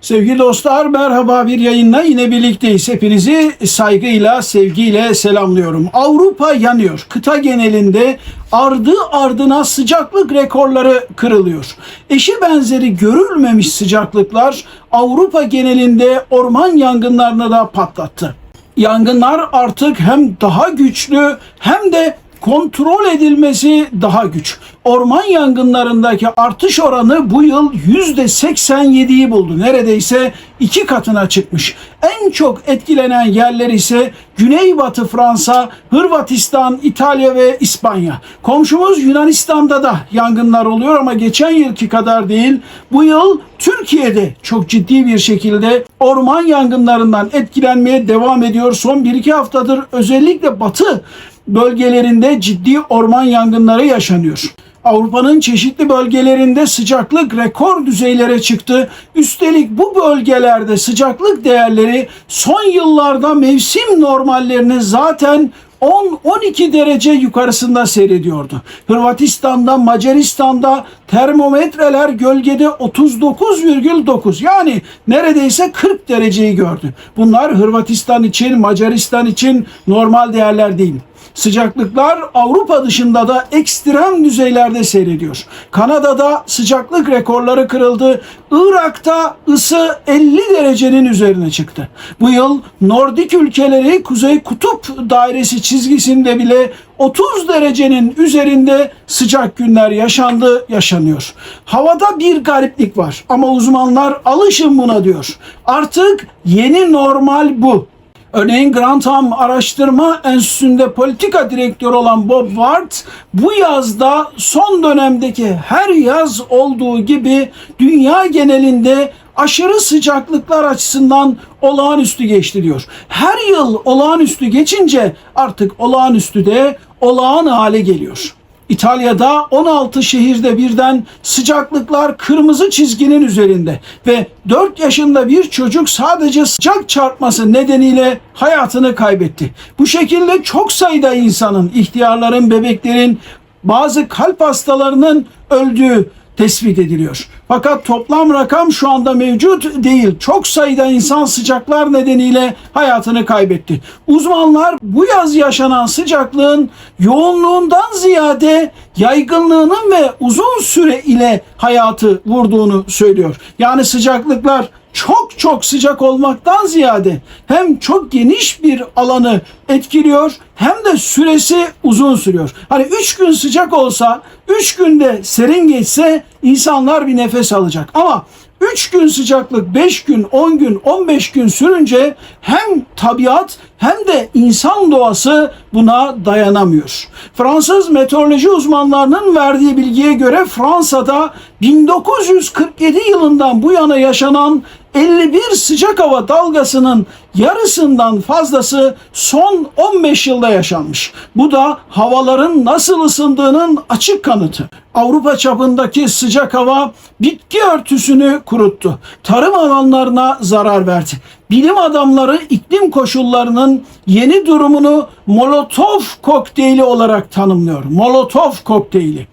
Sevgili dostlar merhaba bir yayınla yine birlikteyiz. Hepinizi saygıyla, sevgiyle selamlıyorum. Avrupa yanıyor. Kıta genelinde ardı ardına sıcaklık rekorları kırılıyor. Eşi benzeri görülmemiş sıcaklıklar Avrupa genelinde orman yangınlarını da patlattı. Yangınlar artık hem daha güçlü hem de kontrol edilmesi daha güç. Orman yangınlarındaki artış oranı bu yıl %87'yi buldu. Neredeyse iki katına çıkmış. En çok etkilenen yerler ise Güneybatı Fransa, Hırvatistan, İtalya ve İspanya. Komşumuz Yunanistan'da da yangınlar oluyor ama geçen yılki kadar değil. Bu yıl Türkiye'de çok ciddi bir şekilde orman yangınlarından etkilenmeye devam ediyor. Son 1-2 haftadır özellikle batı bölgelerinde ciddi orman yangınları yaşanıyor. Avrupa'nın çeşitli bölgelerinde sıcaklık rekor düzeylere çıktı. Üstelik bu bölgelerde sıcaklık değerleri son yıllarda mevsim normallerini zaten 10-12 derece yukarısında seyrediyordu. Hırvatistan'da, Macaristan'da termometreler gölgede 39,9 yani neredeyse 40 dereceyi gördü. Bunlar Hırvatistan için, Macaristan için normal değerler değil. Sıcaklıklar Avrupa dışında da ekstrem düzeylerde seyrediyor. Kanada'da sıcaklık rekorları kırıldı. Irak'ta ısı 50 derecenin üzerine çıktı. Bu yıl Nordik ülkeleri Kuzey Kutup dairesi çizgisinde bile 30 derecenin üzerinde sıcak günler yaşandı, yaşanıyor. Havada bir gariplik var ama uzmanlar alışın buna diyor. Artık yeni normal bu. Örneğin Grantham Araştırma Enstitüsü'nde politika direktörü olan Bob Ward bu yazda son dönemdeki her yaz olduğu gibi dünya genelinde aşırı sıcaklıklar açısından olağanüstü geçti diyor. Her yıl olağanüstü geçince artık olağanüstü de olağan hale geliyor. İtalya'da 16 şehirde birden sıcaklıklar kırmızı çizginin üzerinde ve 4 yaşında bir çocuk sadece sıcak çarpması nedeniyle hayatını kaybetti. Bu şekilde çok sayıda insanın, ihtiyarların, bebeklerin, bazı kalp hastalarının öldüğü tespit ediliyor. Fakat toplam rakam şu anda mevcut değil. Çok sayıda insan sıcaklar nedeniyle hayatını kaybetti. Uzmanlar bu yaz yaşanan sıcaklığın yoğunluğundan ziyade yaygınlığının ve uzun süre ile hayatı vurduğunu söylüyor. Yani sıcaklıklar çok çok sıcak olmaktan ziyade hem çok geniş bir alanı etkiliyor hem de süresi uzun sürüyor. Hani 3 gün sıcak olsa 3 günde serin geçse insanlar bir nefes alacak. Ama 3 gün sıcaklık 5 gün 10 gün 15 gün sürünce hem tabiat hem de insan doğası buna dayanamıyor. Fransız meteoroloji uzmanlarının verdiği bilgiye göre Fransa'da 1947 yılından bu yana yaşanan 51 sıcak hava dalgasının yarısından fazlası son 15 yılda yaşanmış. Bu da havaların nasıl ısındığının açık kanıtı. Avrupa çapındaki sıcak hava bitki örtüsünü kuruttu. Tarım alanlarına zarar verdi. Bilim adamları iklim koşullarının yeni durumunu Molotov kokteyli olarak tanımlıyor. Molotov kokteyli.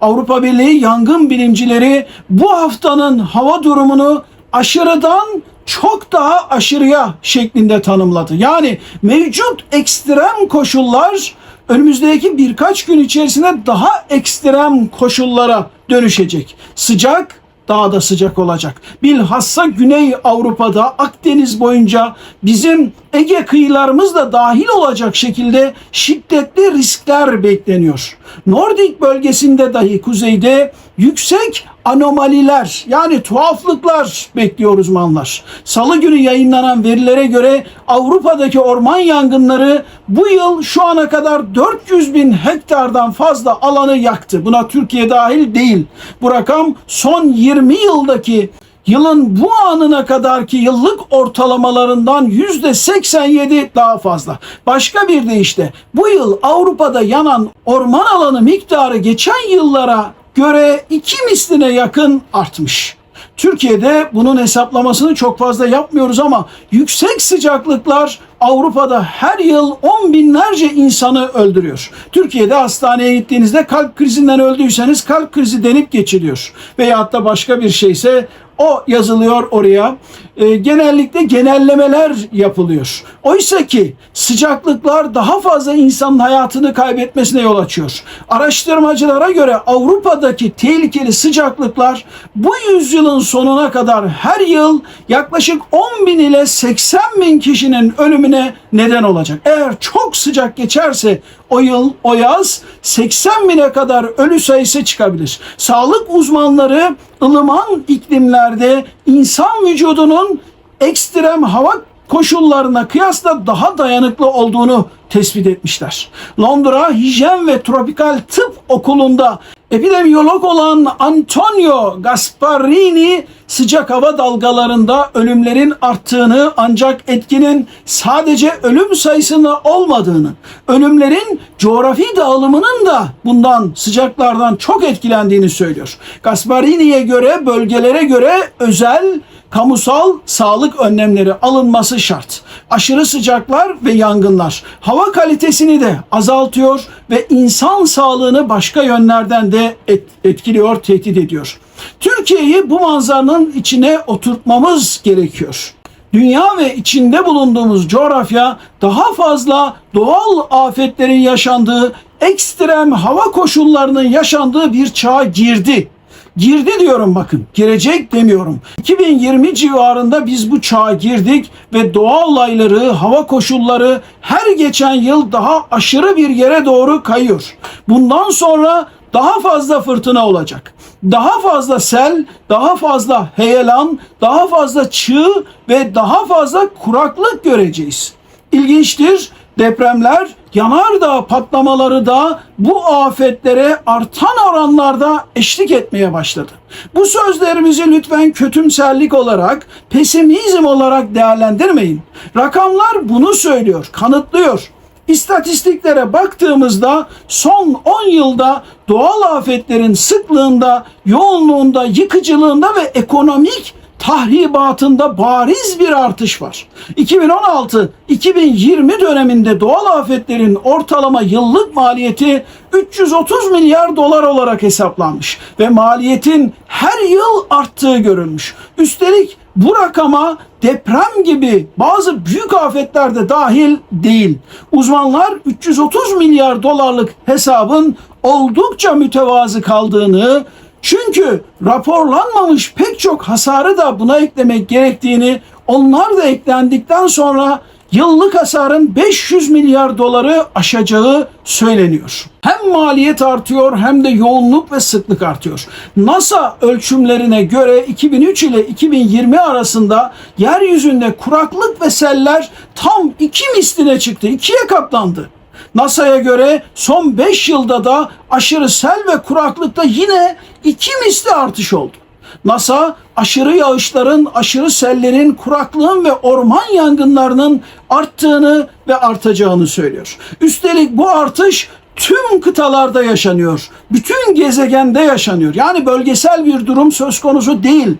Avrupa Birliği yangın bilimcileri bu haftanın hava durumunu aşırıdan çok daha aşırıya şeklinde tanımladı. Yani mevcut ekstrem koşullar önümüzdeki birkaç gün içerisinde daha ekstrem koşullara dönüşecek. Sıcak daha da sıcak olacak. Bilhassa Güney Avrupa'da Akdeniz boyunca bizim Ege kıyılarımız da dahil olacak şekilde şiddetli riskler bekleniyor. Nordik bölgesinde dahi kuzeyde yüksek anomaliler yani tuhaflıklar bekliyor uzmanlar. Salı günü yayınlanan verilere göre Avrupa'daki orman yangınları bu yıl şu ana kadar 400 bin hektardan fazla alanı yaktı. Buna Türkiye dahil değil. Bu rakam son 20 yıldaki yılın bu anına kadarki yıllık ortalamalarından yüzde 87 daha fazla. Başka bir deyişle bu yıl Avrupa'da yanan orman alanı miktarı geçen yıllara göre iki misline yakın artmış. Türkiye'de bunun hesaplamasını çok fazla yapmıyoruz ama yüksek sıcaklıklar Avrupa'da her yıl on binlerce insanı öldürüyor. Türkiye'de hastaneye gittiğinizde kalp krizinden öldüyseniz kalp krizi denip geçiliyor. Veyahut da başka bir şeyse o yazılıyor oraya. E, genellikle genellemeler yapılıyor. Oysa ki sıcaklıklar daha fazla insanın hayatını kaybetmesine yol açıyor. Araştırmacılara göre Avrupa'daki tehlikeli sıcaklıklar bu yüzyılın sonuna kadar her yıl yaklaşık 10 bin ile 80 bin kişinin ölümüne neden olacak. Eğer çok sıcak geçerse o yıl, o yaz 80 bine kadar ölü sayısı çıkabilir. Sağlık uzmanları ılıman iklimlerde insan vücudunun ekstrem hava koşullarına kıyasla daha dayanıklı olduğunu tespit etmişler. Londra Hijyen ve Tropikal Tıp Okulu'nda epidemiyolog olan Antonio Gasparini sıcak hava dalgalarında ölümlerin arttığını ancak etkinin sadece ölüm sayısında olmadığını, ölümlerin coğrafi dağılımının da bundan sıcaklardan çok etkilendiğini söylüyor. Gasparini'ye göre bölgelere göre özel kamusal sağlık önlemleri alınması şart. Aşırı sıcaklar ve yangınlar hava kalitesini de azaltıyor ve insan sağlığını başka yönlerden de et- etkiliyor, tehdit ediyor. Türkiye'yi bu manzaranın içine oturtmamız gerekiyor. Dünya ve içinde bulunduğumuz coğrafya daha fazla doğal afetlerin yaşandığı, ekstrem hava koşullarının yaşandığı bir çağa girdi. Girdi diyorum bakın. Girecek demiyorum. 2020 civarında biz bu çağa girdik ve doğa olayları, hava koşulları her geçen yıl daha aşırı bir yere doğru kayıyor. Bundan sonra daha fazla fırtına olacak. Daha fazla sel, daha fazla heyelan, daha fazla çığ ve daha fazla kuraklık göreceğiz. İlginçtir. Depremler, yanardağ patlamaları da bu afetlere artan oranlarda eşlik etmeye başladı. Bu sözlerimizi lütfen kötümserlik olarak, pesimizm olarak değerlendirmeyin. Rakamlar bunu söylüyor, kanıtlıyor. İstatistiklere baktığımızda son 10 yılda doğal afetlerin sıklığında, yoğunluğunda, yıkıcılığında ve ekonomik tahribatında bariz bir artış var. 2016-2020 döneminde doğal afetlerin ortalama yıllık maliyeti 330 milyar dolar olarak hesaplanmış ve maliyetin her yıl arttığı görülmüş. Üstelik bu rakama deprem gibi bazı büyük afetler de dahil değil. Uzmanlar 330 milyar dolarlık hesabın oldukça mütevazı kaldığını, çünkü raporlanmamış pek çok hasarı da buna eklemek gerektiğini, onlar da eklendikten sonra yıllık hasarın 500 milyar doları aşacağı söyleniyor. Hem maliyet artıyor hem de yoğunluk ve sıklık artıyor. NASA ölçümlerine göre 2003 ile 2020 arasında yeryüzünde kuraklık ve seller tam iki misline çıktı, ikiye katlandı. NASA'ya göre son 5 yılda da aşırı sel ve kuraklıkta yine iki misli artış oldu. NASA aşırı yağışların, aşırı sellerin, kuraklığın ve orman yangınlarının arttığını ve artacağını söylüyor. Üstelik bu artış tüm kıtalarda yaşanıyor. Bütün gezegende yaşanıyor. Yani bölgesel bir durum söz konusu değil.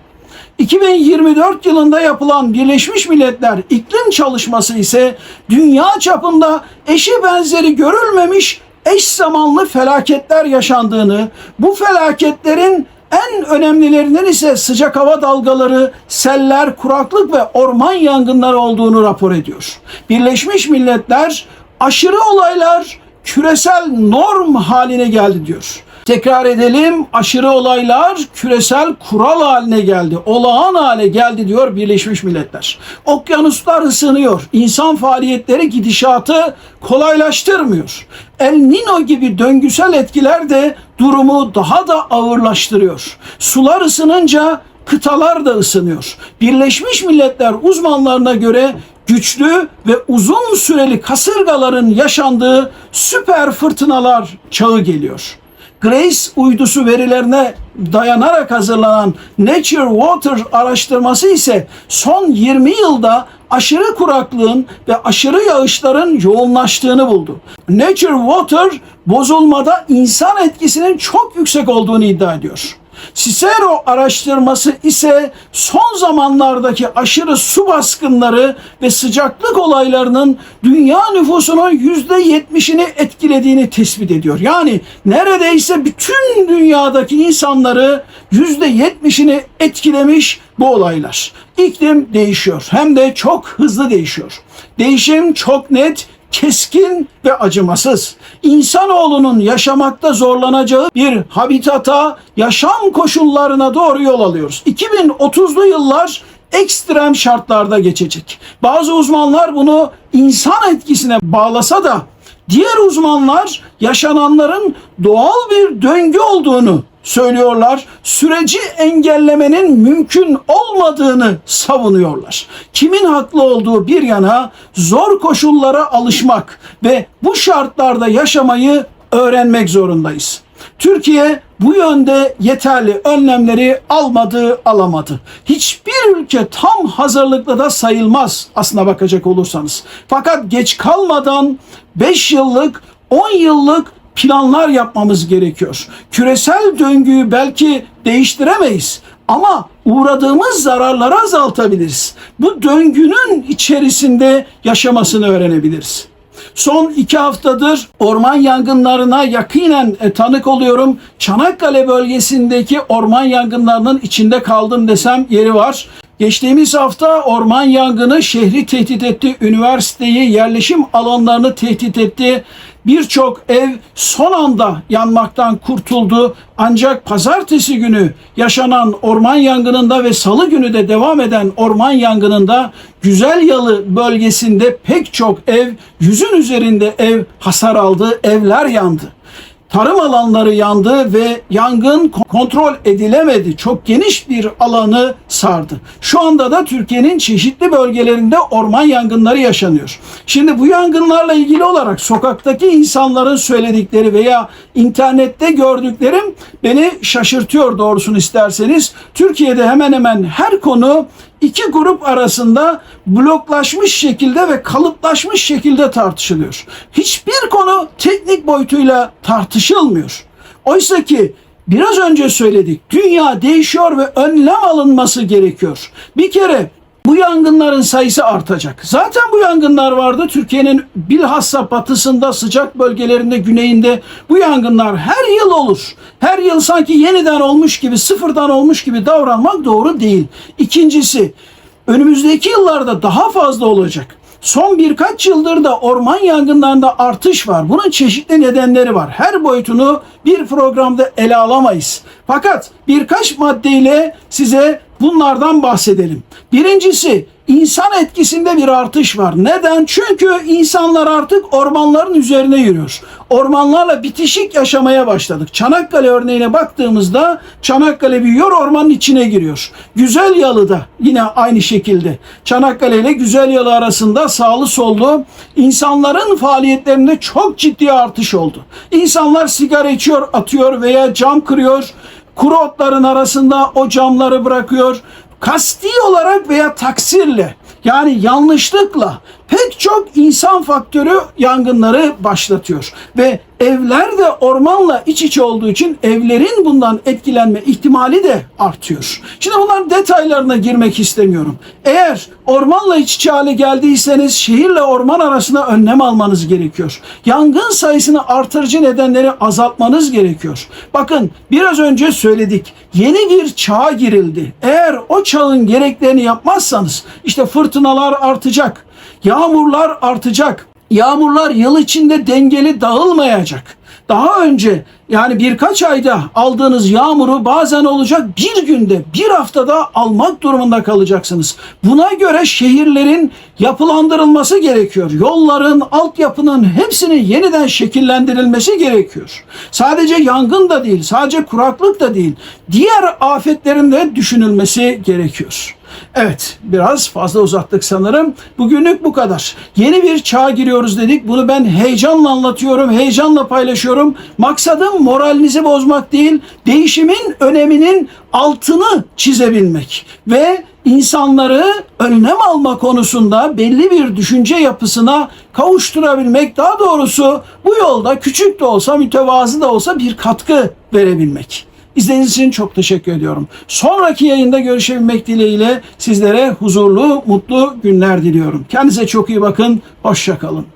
2024 yılında yapılan Birleşmiş Milletler iklim çalışması ise dünya çapında eşi benzeri görülmemiş eş zamanlı felaketler yaşandığını, bu felaketlerin en önemlilerinden ise sıcak hava dalgaları, seller, kuraklık ve orman yangınları olduğunu rapor ediyor. Birleşmiş Milletler aşırı olaylar küresel norm haline geldi diyor. Tekrar edelim aşırı olaylar küresel kural haline geldi. Olağan hale geldi diyor Birleşmiş Milletler. Okyanuslar ısınıyor. İnsan faaliyetleri gidişatı kolaylaştırmıyor. El Nino gibi döngüsel etkiler de durumu daha da ağırlaştırıyor. Sular ısınınca kıtalar da ısınıyor. Birleşmiş Milletler uzmanlarına göre güçlü ve uzun süreli kasırgaların yaşandığı süper fırtınalar çağı geliyor. Grace uydusu verilerine dayanarak hazırlanan Nature Water araştırması ise son 20 yılda aşırı kuraklığın ve aşırı yağışların yoğunlaştığını buldu. Nature Water bozulmada insan etkisinin çok yüksek olduğunu iddia ediyor. Cicero araştırması ise son zamanlardaki aşırı su baskınları ve sıcaklık olaylarının dünya nüfusunun %70'ini etkilediğini tespit ediyor. Yani neredeyse bütün dünyadaki insanları %70'ini etkilemiş bu olaylar. İklim değişiyor hem de çok hızlı değişiyor. Değişim çok net, keskin ve acımasız. İnsanoğlunun yaşamakta zorlanacağı bir habitata, yaşam koşullarına doğru yol alıyoruz. 2030'lu yıllar ekstrem şartlarda geçecek. Bazı uzmanlar bunu insan etkisine bağlasa da diğer uzmanlar yaşananların doğal bir döngü olduğunu söylüyorlar. Süreci engellemenin mümkün olmadığını savunuyorlar. Kimin haklı olduğu bir yana zor koşullara alışmak ve bu şartlarda yaşamayı öğrenmek zorundayız. Türkiye bu yönde yeterli önlemleri almadı, alamadı. Hiçbir ülke tam hazırlıklı da sayılmaz aslına bakacak olursanız. Fakat geç kalmadan 5 yıllık, 10 yıllık planlar yapmamız gerekiyor. Küresel döngüyü belki değiştiremeyiz ama uğradığımız zararları azaltabiliriz. Bu döngünün içerisinde yaşamasını öğrenebiliriz. Son iki haftadır orman yangınlarına yakinen e, tanık oluyorum. Çanakkale bölgesindeki orman yangınlarının içinde kaldım desem yeri var. Geçtiğimiz hafta orman yangını şehri tehdit etti, üniversiteyi, yerleşim alanlarını tehdit etti. Birçok ev son anda yanmaktan kurtuldu. Ancak pazartesi günü yaşanan orman yangınında ve salı günü de devam eden orman yangınında Güzel Yalı bölgesinde pek çok ev, yüzün üzerinde ev hasar aldı, evler yandı tarım alanları yandı ve yangın kontrol edilemedi. Çok geniş bir alanı sardı. Şu anda da Türkiye'nin çeşitli bölgelerinde orman yangınları yaşanıyor. Şimdi bu yangınlarla ilgili olarak sokaktaki insanların söyledikleri veya internette gördüklerim beni şaşırtıyor doğrusunu isterseniz. Türkiye'de hemen hemen her konu iki grup arasında bloklaşmış şekilde ve kalıplaşmış şekilde tartışılıyor. Hiçbir konu teknik boyutuyla tartışılmıyor. Oysa ki biraz önce söyledik. Dünya değişiyor ve önlem alınması gerekiyor. Bir kere bu yangınların sayısı artacak. Zaten bu yangınlar vardı. Türkiye'nin bilhassa batısında, sıcak bölgelerinde, güneyinde bu yangınlar her yıl olur. Her yıl sanki yeniden olmuş gibi, sıfırdan olmuş gibi davranmak doğru değil. İkincisi, önümüzdeki yıllarda daha fazla olacak. Son birkaç yıldır da orman yangınlarında artış var. Bunun çeşitli nedenleri var. Her boyutunu bir programda ele alamayız. Fakat birkaç maddeyle size bunlardan bahsedelim. Birincisi insan etkisinde bir artış var. Neden? Çünkü insanlar artık ormanların üzerine yürüyor. Ormanlarla bitişik yaşamaya başladık. Çanakkale örneğine baktığımızda Çanakkale büyüyor, ormanın içine giriyor. Güzel Yalı'da yine aynı şekilde. Çanakkale ile Güzel Yalı arasında sağlı sollu insanların faaliyetlerinde çok ciddi artış oldu. İnsanlar sigara içiyor, atıyor veya cam kırıyor. Kuru otların arasında o camları bırakıyor kasti olarak veya taksirle yani yanlışlıkla pek çok insan faktörü yangınları başlatıyor. Ve evler de ormanla iç içe olduğu için evlerin bundan etkilenme ihtimali de artıyor. Şimdi bunların detaylarına girmek istemiyorum. Eğer ormanla iç içe hale geldiyseniz şehirle orman arasında önlem almanız gerekiyor. Yangın sayısını artırıcı nedenleri azaltmanız gerekiyor. Bakın biraz önce söyledik. Yeni bir çağa girildi. Eğer o çağın gereklerini yapmazsanız işte fırtınalar artacak Yağmurlar artacak. Yağmurlar yıl içinde dengeli dağılmayacak. Daha önce yani birkaç ayda aldığınız yağmuru bazen olacak bir günde, bir haftada almak durumunda kalacaksınız. Buna göre şehirlerin yapılandırılması gerekiyor. Yolların, altyapının hepsinin yeniden şekillendirilmesi gerekiyor. Sadece yangın da değil, sadece kuraklık da değil. Diğer afetlerin de düşünülmesi gerekiyor. Evet biraz fazla uzattık sanırım. Bugünlük bu kadar. Yeni bir çağa giriyoruz dedik. Bunu ben heyecanla anlatıyorum, heyecanla paylaşıyorum. Maksadım moralinizi bozmak değil, değişimin öneminin altını çizebilmek ve insanları önlem alma konusunda belli bir düşünce yapısına kavuşturabilmek, daha doğrusu bu yolda küçük de olsa, mütevazı da olsa bir katkı verebilmek. İzlediğiniz için çok teşekkür ediyorum. Sonraki yayında görüşebilmek dileğiyle sizlere huzurlu, mutlu günler diliyorum. Kendinize çok iyi bakın. Hoşçakalın.